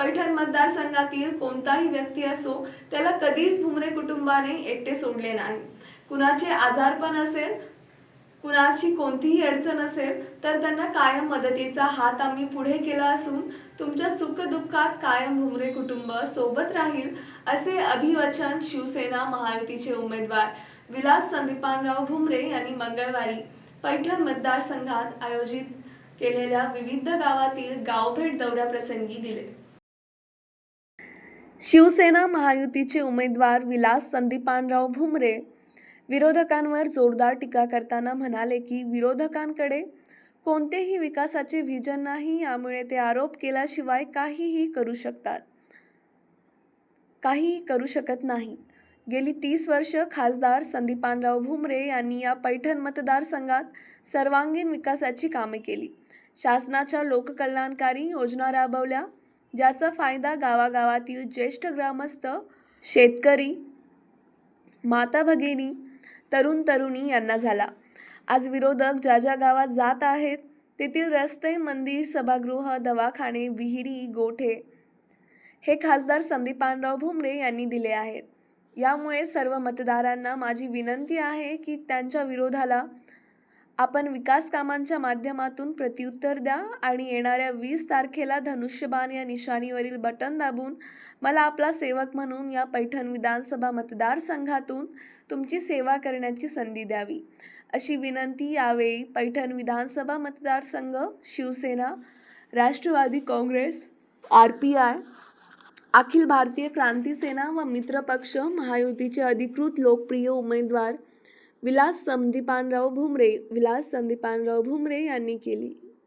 पैठण मतदारसंघातील कोणताही व्यक्ती असो त्याला कधीच भुमरे कुटुंबाने एकटे सोडले नाही. कुणाचे आजारपण असेल कुणाची कोणतीही अडचण असेल तर त्यांना कायम मदतीचा हात आम्ही पुढे केला असून तुमच्या सुखदुःखात कायम भुमरे कुटुंब सोबत राहील असे अभिवचन शिवसेना महायुतीचे उमेदवार विलास संदीपानराव भुमरे यांनी मंगळवारी पैठण मतदारसंघात आयोजित केलेल्या विविध गावातील गावभेट दौऱ्याप्रसंगी दिले. शिवसेना महायुतीचे उमेदवार विलास संदीपानराव भुमरे विरोधकांवर जोरदार टीका करताना म्हणाले की विरोधकांकडे कोणतेही विकासाचे व्हिजन नाही यामुळे ते आरोप केल्याशिवाय काहीही करू शकतात काहीही करू शकत नाहीत गेली तीस वर्ष खासदार संदीपानराव भुमरे यांनी या पैठण मतदारसंघात सर्वांगीण विकासाची कामे केली. शासनाच्या लोककल्याणकारी योजना राबवल्या. ज्याचा फायदा गावागावातील ज्येष्ठ ग्रामस्थ शेतकरी माता भगिनी तरुण तरुणी यांना झाला. आज विरोधक ज्या ज्या गावात जात आहेत तेथील रस्ते मंदिर सभागृह दवाखाने विहिरी गोठे हे खासदार संदीपानराव भुमरे यांनी दिले आहेत. यामुळे सर्व मतदारांना माझी विनंती आहे की त्यांच्या विरोधाला आपण विकास कामांच्या माध्यमातून प्रत्युत्तर द्या आणि येणाऱ्या वीस तारखेला धनुष्यबाण या निशाणीवरील बटन दाबून मला आपला सेवक म्हणून या पैठण विधानसभा मतदारसंघातून तुमची सेवा करण्याची संधी द्यावी. अशी विनंती यावेळी पैठण विधानसभा मतदारसंघ Shiv Sena Rashtrawadi Congress R P I Akhil Bharatiya Kranti Sena व मित्रपक्ष महायुतीचे अधिकृत लोकप्रिय उमेदवार विलास संदीपानराव भुमरे विलास संदीपानराव भुमरे यांनी केली.